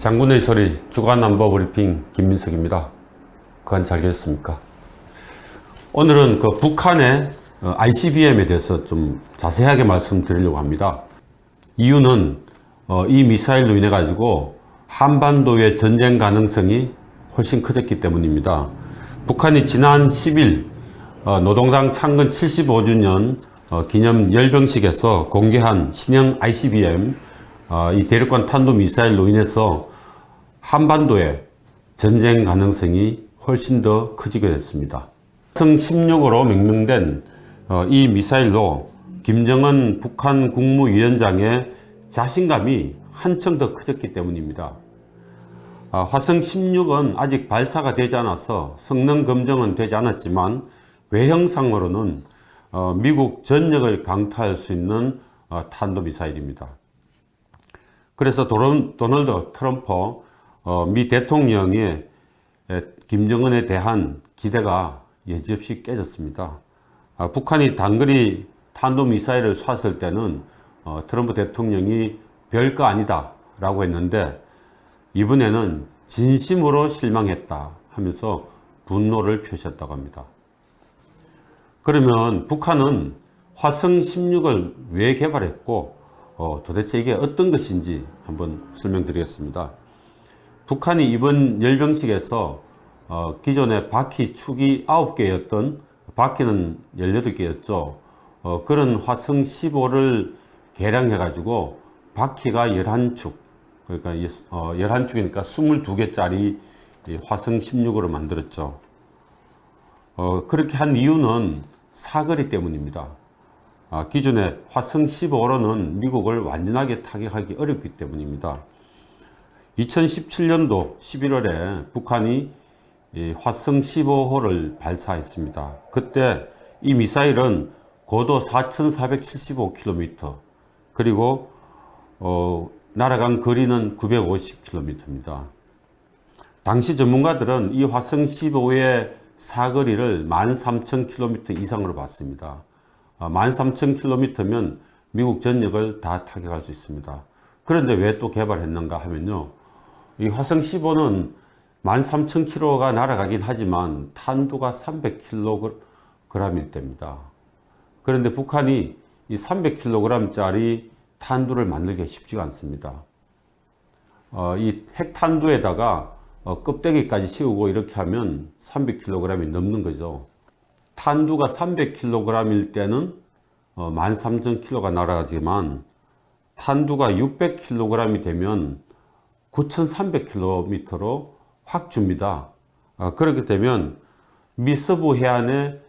장군의 소리 주간 안보 브리핑 김민석입니다. 그간 잘 계셨습니까? 오늘은 그 북한의 어, ICBM에 대해서 좀 자세하게 말씀드리려고 합니다. 이유는 어, 이 미사일로 인해 가지고 한반도의 전쟁 가능성이 훨씬 커졌기 때문입니다. 북한이 지난 10일 어, 노동당 창건 75주년 어, 기념 열병식에서 공개한 신형 ICBM 어, 이 대륙간 탄도 미사일로 인해서 한반도의 전쟁 가능성이 훨씬 더 커지게 됐습니다. 성 16으로 명명된 어, 이 미사일로 김정은 북한 국무위원장의 자신감이 한층 더 커졌기 때문입니다. 아, 화성 16은 아직 발사가 되지 않아서 성능 검증은 되지 않았지만 외형상으로는 어, 미국 전역을 강타할 수 있는 어, 탄도미사일입니다. 그래서 도널드 트럼프 어, 미 대통령의 에, 김정은에 대한 기대가 여지없이 깨졌습니다. 아, 북한이 단거리 탄도미사일을 쐈을 때는 어, 트럼프 대통령이 별거 아니다 라고 했는데 이번에는 진심으로 실망했다 하면서 분노를 표시했다고 합니다. 그러면 북한은 화성 16을 왜 개발했고 어, 도대체 이게 어떤 것인지 한번 설명드리겠습니다. 북한이 이번 열병식에서 어, 기존의 바퀴 축이 9개였던 바퀴는 18개였죠. 어, 그런 화성 15를 개량해 가지고 바퀴가 11축 그러니까 이, 어, 11축이니까 22개짜리 화성 16으로 만들었죠. 어, 그렇게 한 이유는 사거리 때문입니다. 아, 기존의 화성 15로는 미국을 완전하게 타격하기 어렵기 때문입니다. 2017년도 11월에 북한이 이 화성 15호를 발사했습니다. 그때 이 미사일은 고도 4,475km 그리고 어, 날아간 거리는 950km입니다. 당시 전문가들은 이 화성 15의 사거리를 13,000km 이상으로 봤습니다. 13,000km면 미국 전역을 다 타격할 수 있습니다. 그런데 왜 또 개발했는가 하면요. 이 화성 15는 13,000km가 날아가긴 하지만 탄두가 300kg일 때입니다. 그런데 북한이 이 300kg짜리 탄두를 만들기가 쉽지가 않습니다. 어, 이 핵탄두에다가 어, 껍데기까지 씌우고 이렇게 하면 300kg이 넘는 거죠. 탄두가 300kg일 때는 어, 13,000kg가 날아가지만 탄두가 600kg이 되면 9,300km로 확 줍니다. 어, 그렇게 되면 미서부 해안의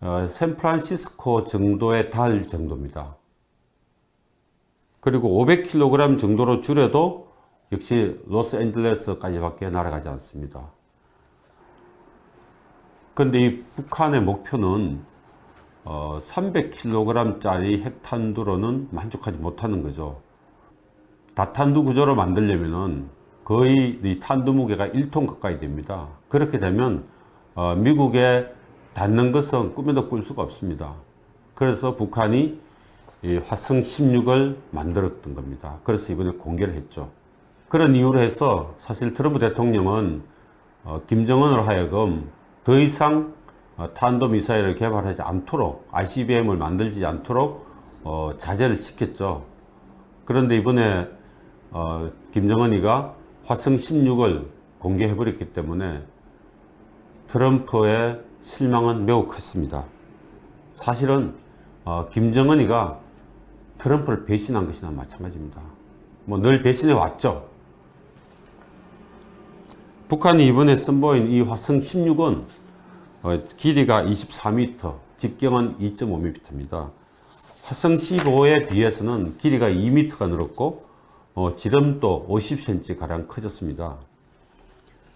어, 샌프란시스코 정도에 달 정도입니다. 그리고 500kg 정도로 줄여도 역시 로스앤젤레스까지밖에 날아가지 않습니다. 그런데 이 북한의 목표는 어, 300kg짜리 핵탄두로는 만족하지 못하는 거죠. 다탄두 구조로 만들려면은 거의 이 탄두 무게가 1톤 가까이 됩니다. 그렇게 되면 어, 미국에 닿는 것은 꿈에도 꿀 수가 없습니다. 그래서 북한이 이 화성 16을 만들었던 겁니다. 그래서 이번에 공개를 했죠. 그런 이유로 해서 사실 트럼프 대통령은 어, 김정은으로 하여금 더 이상 어, 탄도미사일을 개발하지 않도록 ICBM을 만들지 않도록 어, 자제를 시켰죠. 그런데 이번에 어, 김정은이가 화성 16을 공개해버렸기 때문에 트럼프의 실망은 매우 컸습니다. 사실은 어, 김정은이가 트럼프를 배신한 것이나 마찬가지입니다. 뭐 늘 배신해 왔죠. 북한이 이번에 선보인 이 화성 16은 어, 길이가 24m, 직경은 2.5m입니다. 화성 15에 비해서는 길이가 2m가 늘었고 어, 지름도 50cm 가량 커졌습니다.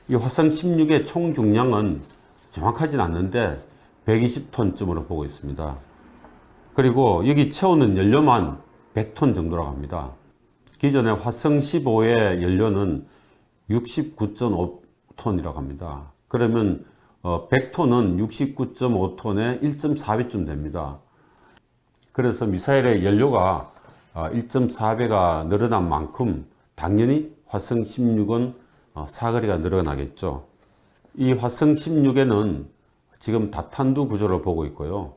이 화성 16의 총 중량은 정확하진 않는데 120톤쯤으로 보고 있습니다. 그리고 여기 채우는 연료만 100톤 정도라고 합니다. 기존의 화성 15의 연료는 69.5톤이라고 합니다. 그러면 어, 100톤은 69.5톤에 1.4배쯤 됩니다. 그래서 미사일의 연료가 1.4배가 늘어난 만큼 당연히 화성 16은 어, 사거리가 늘어나겠죠. 이 화성 16에는 지금 다탄두 구조로 보고 있고요.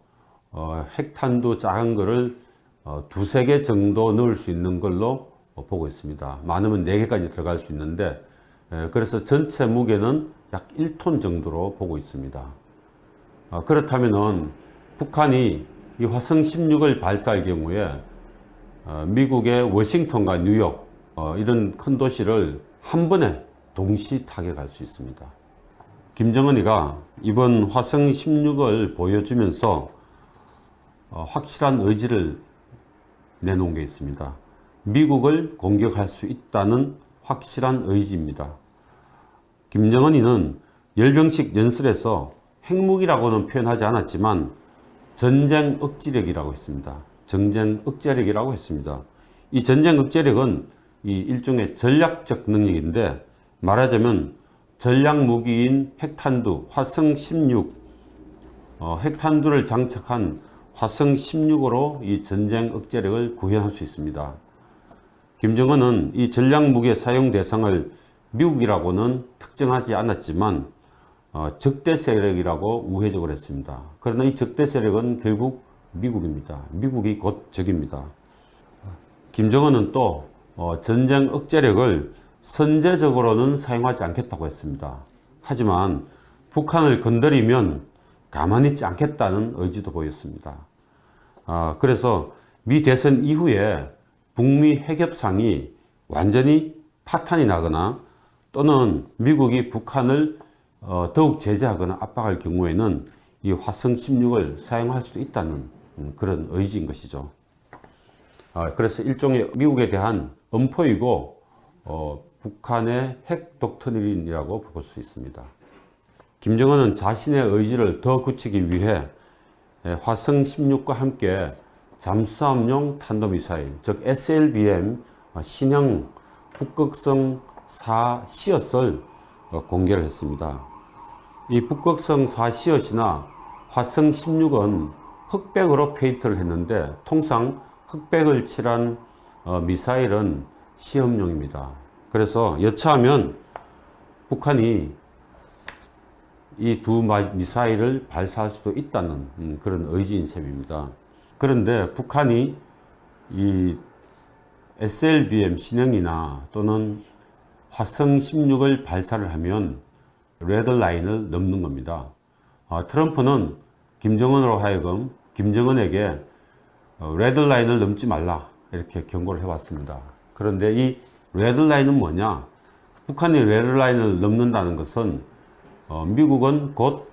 어, 핵탄두 작은 거를 어, 두세 개 정도 넣을 수 있는 걸로 어, 보고 있습니다. 많으면 네 개까지 들어갈 수 있는데 에, 그래서 전체 무게는 약 1톤 정도로 보고 있습니다. 어, 그렇다면은 북한이 이 화성 16을 발사할 경우에 어, 미국의 워싱턴과 뉴욕 어, 이런 큰 도시를 한 번에 동시 타격할 수 있습니다. 김정은이가 이번 화성 16을 보여주면서 어, 확실한 의지를 내놓은 게 있습니다. 미국을 공격할 수 있다는 확실한 의지입니다. 김정은이는 열병식 연설에서 핵무기라고는 표현하지 않았지만 전쟁 억지력이라고 했습니다. 전쟁 억제력이라고 했습니다. 이 전쟁 억제력은 이 일종의 전략적 능력인데 말하자면 전략 무기인 핵탄두 화성 16 어, 핵탄두를 장착한 화성 16으로 이 전쟁 억제력을 구현할 수 있습니다. 김정은은 이 전략 무기의 사용 대상을 미국이라고는 특정하지 않았지만 어, 적대 세력이라고 우회적으로 했습니다. 그러나 이 적대 세력은 결국 미국입니다. 미국이 곧 적입니다. 김정은은 또 어, 전쟁 억제력을 선제적으로는 사용하지 않겠다고 했습니다. 하지만 북한을 건드리면 가만히 있지 않겠다는 의지도 보였습니다. 아, 그래서 미 대선 이후에 북미 핵협상이 완전히 파탄이 나거나 또는 미국이 북한을 어, 더욱 제재하거나 압박할 경우에는 이 화성 16을 사용할 수도 있다는 음, 그런 의지인 것이죠. 아, 그래서 일종의 미국에 대한 엄포이고 어, 북한의 핵 독트린이라고 볼 수 있습니다. 김정은은 자신의 의지를 더 굳히기 위해 예, 화성 16과 함께 잠수함용 탄도미사일, 즉 SLBM 어, 신형 북극성 4 시엇을 어, 공개를 했습니다. 이 북극성 4 시엇이나 화성 16은 흑백으로 페인트를 했는데 통상 흑백을 칠한 어, 미사일은 시험용입니다. 그래서 여차하면 북한이 이 두 미사일을 발사할 수도 있다는 음, 그런 의지인 셈입니다. 그런데 북한이 이 SLBM 신형이나 또는 화성 16을 발사를 하면 레드라인을 넘는 겁니다. 아, 트럼프는 김정은으로 하여금 김정은에게 어, 레드라인을 넘지 말라 이렇게 경고를 해왔습니다. 그런데 이 레드라인은 뭐냐? 북한이 레드라인을 넘는다는 것은 어, 미국은 곧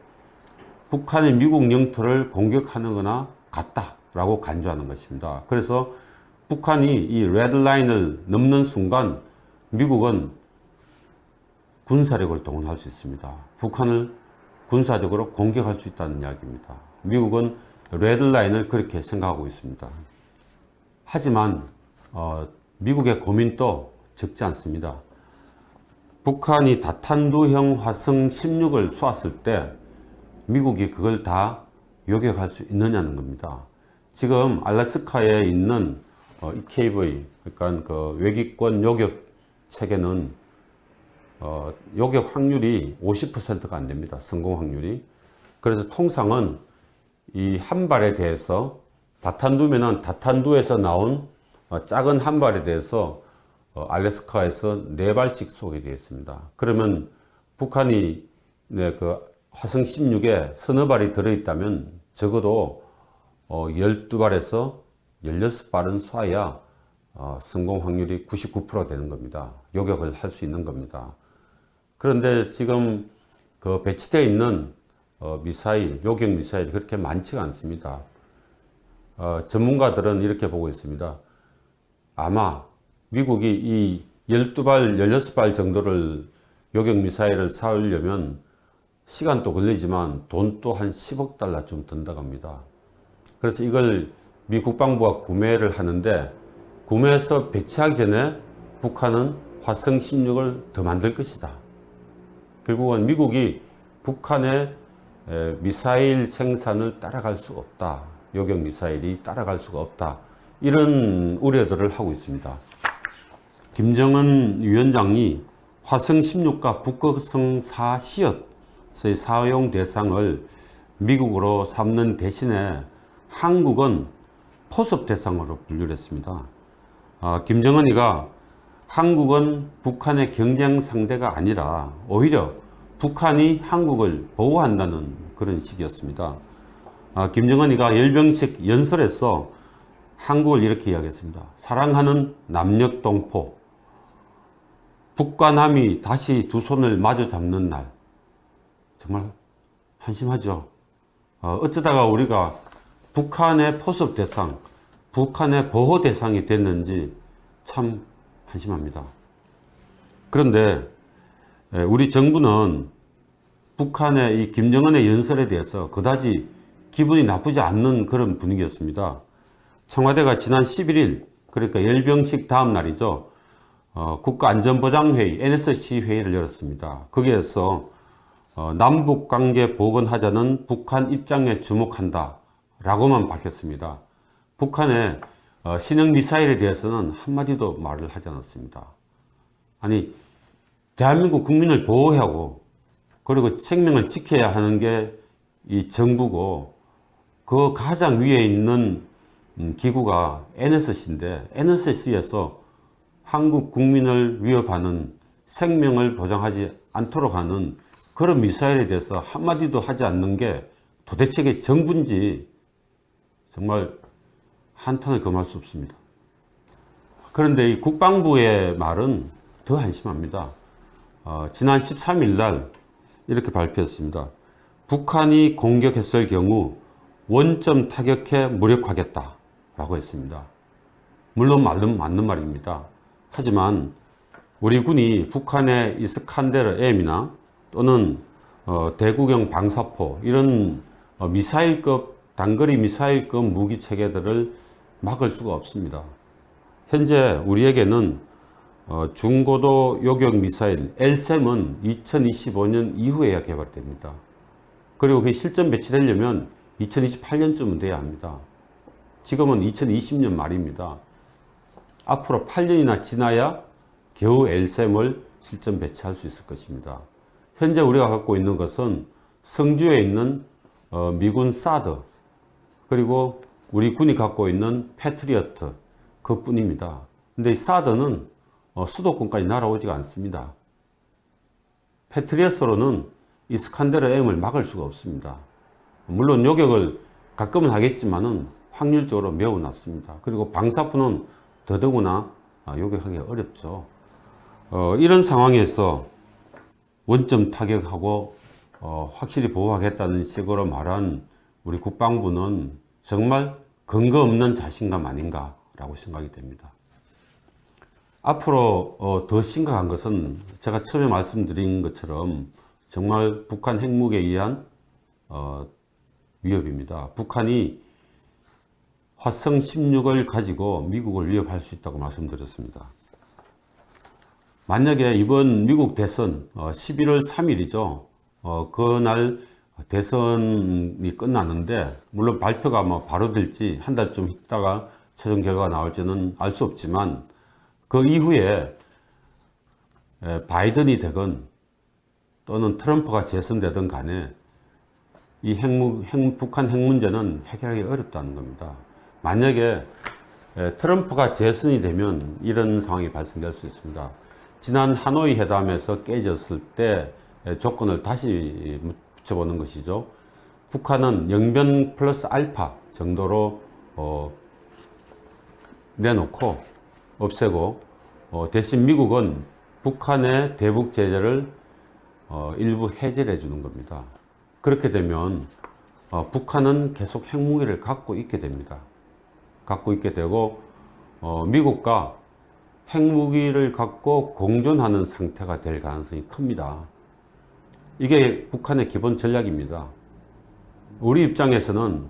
북한의 미국 영토를 공격하는 거나 같다라고 간주하는 것입니다. 그래서 북한이 이 레드라인을 넘는 순간 미국은 군사력을 동원할 수 있습니다. 북한을 군사적으로 공격할 수 있다는 이야기입니다. 미국은 레드라인을 그렇게 생각하고 있습니다. 하지만 어, 미국의 고민도 적지 않습니다. 북한이 다탄두형 화성 16을 쏘았을 때 미국이 그걸 다 요격할 수 있느냐는 겁니다. 지금 알래스카에 있는 어, EKV, 그러니까 그 외기권 요격 체계는 어, 요격 확률이 50%가 안 됩니다. 성공 확률이. 그래서 통상은 이 한 발에 대해서 다탄두면은 다탄두에서 나온 어, 작은 한 발에 대해서 어, 알래스카에서 네 발씩 쏘게 되어 있습니다. 그러면 북한이 네, 그 화성 16에 서너 발이 들어있다면 적어도 어, 12발에서 16발은 쏴야 어, 성공 확률이 99% 되는 겁니다. 요격을 할 수 있는 겁니다. 그런데 지금 그 배치되어 있는 어, 미사일, 요격 미사일이 그렇게 많지가 않습니다. 어, 전문가들은 이렇게 보고 있습니다. 아마 미국이 이 12발, 16발 정도를 요격 미사일을 사오려면 시간도 걸리지만 돈도 한 10억 달러쯤 든다고 합니다. 그래서 이걸 미 국방부가 구매를 하는데 구매해서 배치하기 전에 북한은 화성 16을 더 만들 것이다. 결국은 미국이 북한의 미사일 생산을 따라갈 수 없다. 요격 미사일이 따라갈 수가 없다. 이런 우려들을 하고 있습니다. 김정은 위원장이 화성 16과 북극성 4 시엇의 사용 대상을 미국으로 삼는 대신에 한국은 포섭 대상으로 분류를 했습니다. 아, 김정은이가 한국은 북한의 경쟁 상대가 아니라 오히려 북한이 한국을 보호한다는 그런 식이었습니다. 아, 김정은이가 열병식 연설에서 한국을 이렇게 이야기했습니다. 사랑하는 남녘동포, 북과 남이 다시 두 손을 마주 잡는 날. 정말 한심하죠. 어, 어쩌다가 우리가 북한의 포섭 대상, 북한의 보호 대상이 됐는지 참 한심합니다. 그런데 에, 우리 정부는 북한의 이 김정은의 연설에 대해서 그다지 기분이 나쁘지 않는 그런 분위기였습니다. 청와대가 지난 11일 그러니까 열병식 다음 날이죠. 어, 국가안전보장회의 NSC 회의를 열었습니다. 거기에서 어, 남북 관계 복원하자는 북한 입장에 주목한다 라고만 밝혔습니다. 북한의 어, 신형 미사일에 대해서는 한마디도 말을 하지 않았습니다. 아니 대한민국 국민을 보호하고 그리고 생명을 지켜야 하는 게 이 정부고 그 가장 위에 있는 음, 기구가 NSC인데 NSC에서 한국 국민을 위협하는 생명을 보장하지 않도록 하는 그런 미사일에 대해서 한마디도 하지 않는 게 도대체 이게 정부인지 정말 한탄을 금할 수 없습니다. 그런데 이 국방부의 말은 더 한심합니다. 어, 지난 13일 날 이렇게 발표했습니다. 북한이 공격했을 경우 원점 타격해 무력화하겠다 라고 했습니다. 물론 맞는, 맞는 말입니다. 하지만 우리 군이 북한의 이스칸데르 M이나 또는 어, 대구경 방사포 이런 어, 미사일급 단거리 미사일급 무기 체계들을 막을 수가 없습니다. 현재 우리에게는 어, 중고도 요격 미사일 LSM은 2025년 이후에야 개발됩니다. 그리고 그게 실전 배치되려면 2028년쯤은 돼야 합니다. 지금은 2020년 말입니다. 앞으로 8년이나 지나야 겨우 LSM을 실전 배치할 수 있을 것입니다. 현재 우리가 갖고 있는 것은 성주에 있는 어, 미군 사드 그리고 우리 군이 갖고 있는 패트리어트 그뿐입니다. 근데 이 사드는 어, 수도권까지 날아오지가 않습니다. 패트리어트로는 이스칸데르 M을 막을 수가 없습니다. 물론 요격을 가끔은 하겠지만은 확률적으로 매우 낮습니다. 그리고 방사포는 더더구나 아, 요격하기 어렵죠. 어, 이런 상황에서 원점 타격하고 어, 확실히 보호하겠다는 식으로 말한 우리 국방부는 정말 근거 없는 자신감 아닌가라고 생각이 됩니다. 앞으로 어, 더 심각한 것은 제가 처음에 말씀드린 것처럼 정말 북한 핵무기에 의한 어, 위협입니다. 북한이 화성 16을 가지고 미국을 위협할 수 있다고 말씀드렸습니다. 만약에 이번 미국 대선 어, 11월 3일이죠. 어, 그날 대선이 끝나는데 물론 발표가 뭐 바로 될지 한 달쯤 있다가 최종 결과가 나올지는 알 수 없지만 그 이후에 에, 바이든이 되건 또는 트럼프가 재선되든 간에 이 핵무, 핵, 북한 핵 문제는 해결하기 어렵다는 겁니다. 만약에 에, 트럼프가 재선이 되면 이런 상황이 발생될 수 있습니다. 지난 하노이 회담에서 깨졌을 때 에, 조건을 다시 붙여보는 것이죠. 북한은 영변 플러스 알파 정도로 어, 내놓고 없애고 어, 대신 미국은 북한의 대북 제재를 어, 일부 해제를 해주는 겁니다. 그렇게 되면 어, 북한은 계속 핵무기를 갖고 있게 됩니다. 갖고 있게 되고 어, 미국과 핵무기를 갖고 공존하는 상태가 될 가능성이 큽니다. 이게 북한의 기본 전략입니다. 우리 입장에서는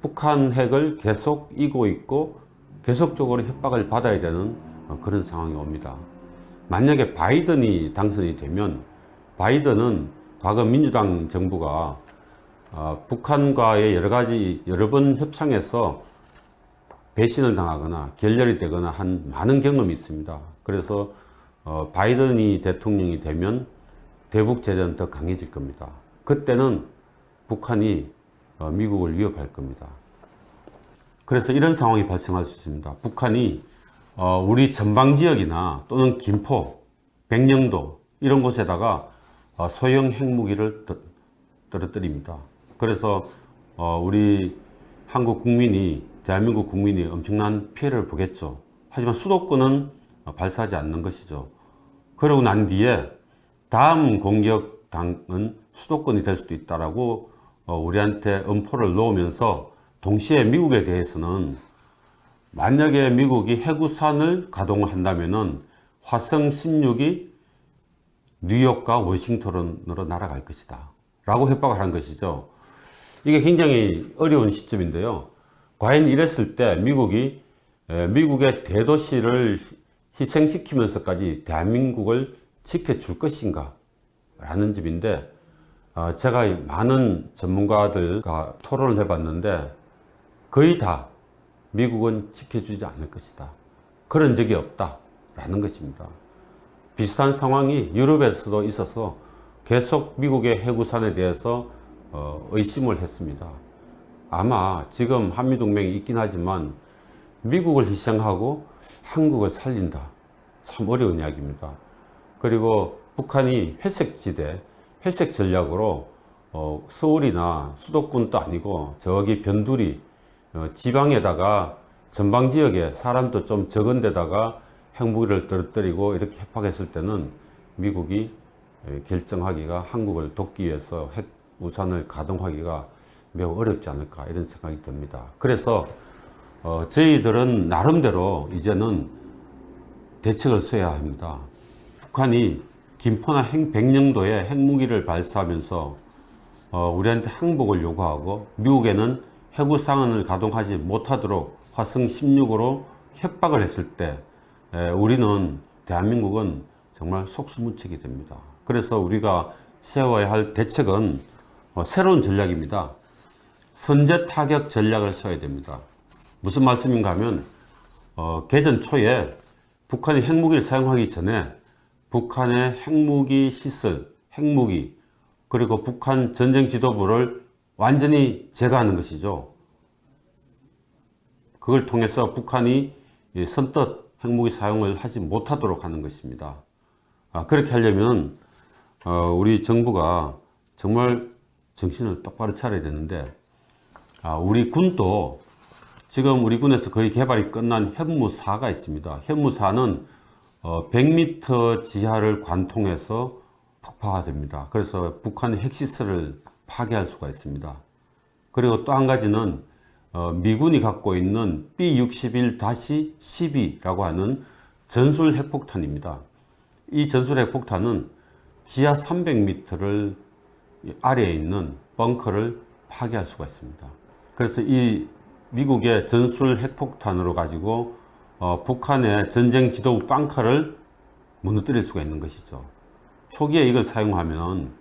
북한 핵을 계속 이고 있고 계속적으로 협박을 받아야 되는 어, 그런 상황이 옵니다. 만약에 바이든이 당선이 되면 바이든은 과거 민주당 정부가 어, 북한과의 여러 가지 여러 번 협상에서 배신을 당하거나 결렬이 되거나 한 많은 경험이 있습니다. 그래서 어, 바이든이 대통령이 되면 대북 제재는 더 강해질 겁니다. 그때는 북한이 어, 미국을 위협할 겁니다. 그래서 이런 상황이 발생할 수 있습니다. 북한이 어, 우리 전방 지역이나 또는 김포, 백령도 이런 곳에다가 어, 소형 핵무기를 떠- 떨어뜨립니다. 그래서 어, 우리 한국 국민이 대한민국 국민이 엄청난 피해를 보겠죠. 하지만 수도권은 어, 발사하지 않는 것이죠. 그러고 난 뒤에 다음 공격 당은 수도권이 될 수도 있다라고 어, 우리한테 엄포를 놓으면서 동시에 미국에 대해서는 만약에 미국이 해구산을 가동한다면은 화성 16이 뉴욕과 워싱턴으로 날아갈 것이다. 라고 협박을 한 것이죠. 이게 굉장히 어려운 시점인데요. 과연 이랬을 때 미국이 에, 미국의 대도시를 희생시키면서까지 대한민국을 지켜줄 것인가? 라는 점인데, 어, 제가 많은 전문가들과 토론을 해봤는데, 거의 다 미국은 지켜주지 않을 것이다. 그런 적이 없다. 라는 것입니다. 비슷한 상황이 유럽에서도 있어서 계속 미국의 해구산에 대해서 어, 의심을 했습니다. 아마 지금 한미동맹이 있긴 하지만 미국을 희생하고 한국을 살린다. 참 어려운 이야기입니다. 그리고 북한이 회색지대, 회색 전략으로 어, 서울이나 수도권도 아니고 저기 변두리 어, 지방에다가 전방 지역에 사람도 좀 적은 데다가 핵무기를 떨어뜨리고 이렇게 협박했을 때는 미국이 에, 결정하기가 한국을 돕기 위해서 핵 우산을 가동하기가 매우 어렵지 않을까 이런 생각이 듭니다. 그래서 어, 저희들은 나름대로 이제는 대책을 써야 합니다. 북한이 김포나 핵, 백령도에 핵무기를 발사하면서 어, 우리한테 항복을 요구하고 미국에는 해구상언을 가동하지 못하도록 화성 16으로 협박을 했을 때 에, 우리는 대한민국은 정말 속수무책이 됩니다. 그래서 우리가 세워야 할 대책은 어, 새로운 전략입니다. 선제 타격 전략을 써야 됩니다. 무슨 말씀인가 하면 어, 개전 초에 북한이 핵무기를 사용하기 전에 북한의 핵무기 시설, 핵무기 그리고 북한 전쟁 지도부를 완전히 제거하는 것이죠. 그걸 통해서 북한이 이 선뜻 핵무기 사용을 하지 못하도록 하는 것입니다. 아, 그렇게 하려면 어, 우리 정부가 정말 정신을 똑바로 차려야 되는데 아, 우리 군도 지금 우리 군에서 거의 개발이 끝난 현무사가 있습니다. 현무사는 어, 100m 지하를 관통해서 폭파됩니다. 그래서 북한의 핵시설을 파괴할 수가 있습니다. 그리고 또 한 가지는 어, 미군이 갖고 있는 B61-12라고 하는 전술 핵폭탄입니다. 이 전술 핵폭탄은 지하 300m를 아래에 있는 벙커를 파괴할 수가 있습니다. 그래서 이 미국의 전술 핵폭탄으로 가지고 어, 북한의 전쟁 지도부 벙커를 무너뜨릴 수가 있는 것이죠. 초기에 이걸 사용하면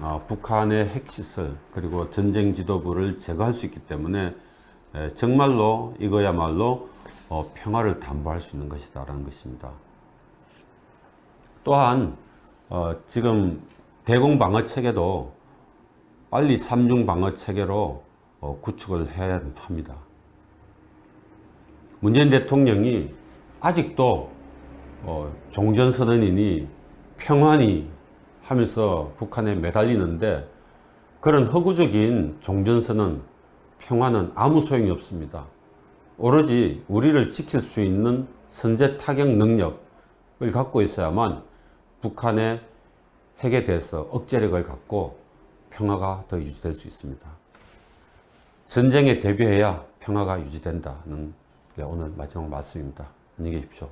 어, 북한의 핵시설 그리고 전쟁 지도부를 제거할 수 있기 때문에 에, 정말로 이거야말로 어, 평화를 담보할 수 있는 것이다 라는 것입니다. 또한 어, 지금 대공 방어 체계도 빨리 삼중 방어 체계로 어, 구축을 해야 합니다. 문재인 대통령이 아직도 어, 종전선언이니 평화니 하면서 북한에 매달리는데 그런 허구적인 종전선언, 평화는 아무 소용이 없습니다. 오로지 우리를 지킬 수 있는 선제 타격 능력을 갖고 있어야만 북한의 핵에 대해서 억제력을 갖고 평화가 더 유지될 수 있습니다. 전쟁에 대비해야 평화가 유지된다는 게 오늘 마지막 말씀입니다. 안녕히 계십시오.